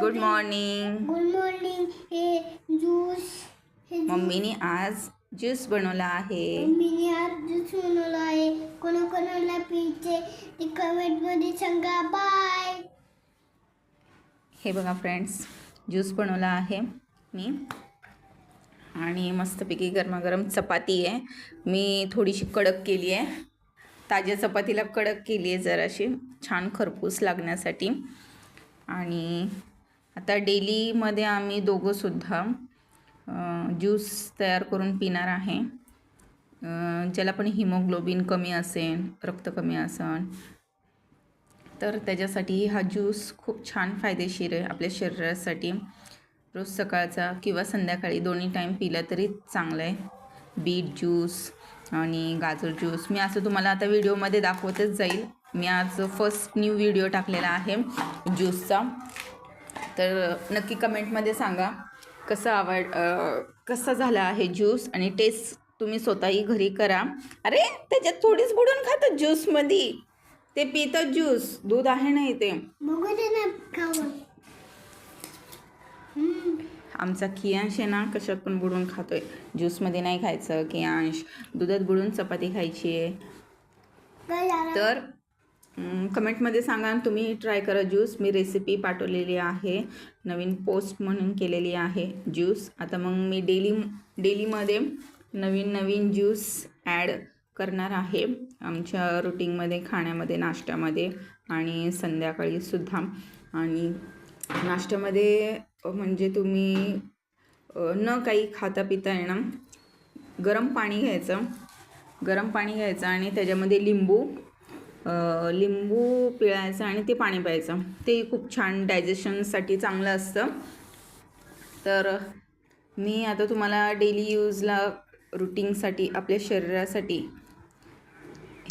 Good morning good morning हे juice मम्मीने आज ज्यूस बनवला आहे. मम्मीने आज ज्यूस बनवला आहे. कोणाकोणाला पिचे ते कमेंटमध्ये सांगा. बाय हे बघा फ्रेंड्स ज्यूस बनवला आहे मी. आणि मस्तपैकी गरमागरम चपाती आहे. मी थोडीशी कडक केली आहे. ताज्या चपातीला कडक केली आहे जराशी. छान खरपूस लागण्यासाठी. आणि आता डेलीमध्ये आम्ही दोघंसुद्धा ज्यूस तयार करून पिणार आहे. ज्याला पण हिमोग्लोबिन कमी असेल रक्त कमी असेल तर त्याच्यासाठी हा ज्यूस खूप छान फायदेशीर आहे आपल्या शरीरासाठी. रोज सकाळचा किंवा संध्याकाळी दोन्ही टाईम पिला तरी चांगलं आहे बीट ज्यूस आणि गाजर ज्यूस. मी असं तुम्हाला आता व्हिडिओमध्ये दाखवतच जाईल. मी आज फर्स्ट न्यू व्हिडिओ टाकलेला आहे ज्यूसचा. तर नक्की कमेंटमध्ये सांगा कसं आवड कसा झाला आहे ज्यूस आणि टेस्ट तुम्ही स्वतःही घरी करा. अरे त्याच्यात थोडीच बुडून खातात ज्यूसमध्ये. ते पितात ज्यूस. दूध आहे ना इथे. बघू दे ना खाऊन हम्म. आमचा कियांश आहे ना कशात पण बुडून खातोय. ज्यूसमध्ये नाही खायचं कियांश दुधात बुडून चपाती खायची आहे. तर कमेंटमध्ये सांगा तुम्ही ट्राय करा ज्यूस. मी रेसिपी पाठवलेली आहे. नवीन पोस्ट म्हणून केलेली आहे ज्यूस. आता मग मी डेली डेलीमध्ये नवीन नवीन ज्यूस ॲड करणार आहे. आमच्या रुटीनमध्ये खाण्यामध्ये नाश्त्यामध्ये आणि संध्याकाळीसुद्धा आणि नाश्त्यामध्ये म्हणजे तुम्ही न काही खाता पिता येणं गरम पाणी घ्यायचं. गरम पाणी घ्यायचं आणि त्याच्यामध्ये लिंबू लिंबू पिळायचं आणि ते पाणी प्यायचं. ते खूप छान डायजेशनसाठी चांगलं असतं. तर मी आता तुम्हाला डेली यूजला रुटीनसाठी आपल्या शरीरासाठी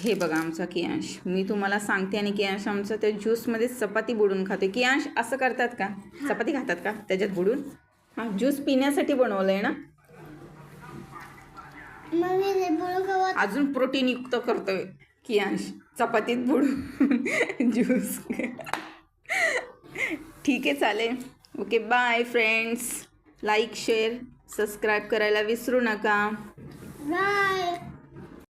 हे बघा आमचा कियांश. मी तुम्हाला सांगते आणि कियांश आमचं त्या ज्यूसमध्ये चपाती बुडून खाते कियांश असं करतात का? चपाती खातात का? त्याच्यात बुडून? हां ज्यूस पिण्यासाठी बनवलं आहे ना अजून प्रोटीनयुक्त करतोय. कियांश चपातीत बुडून ज्यूस ठीक आहे चालेल. Okay bye friends like share subscribe करायला विसरू नका. बाय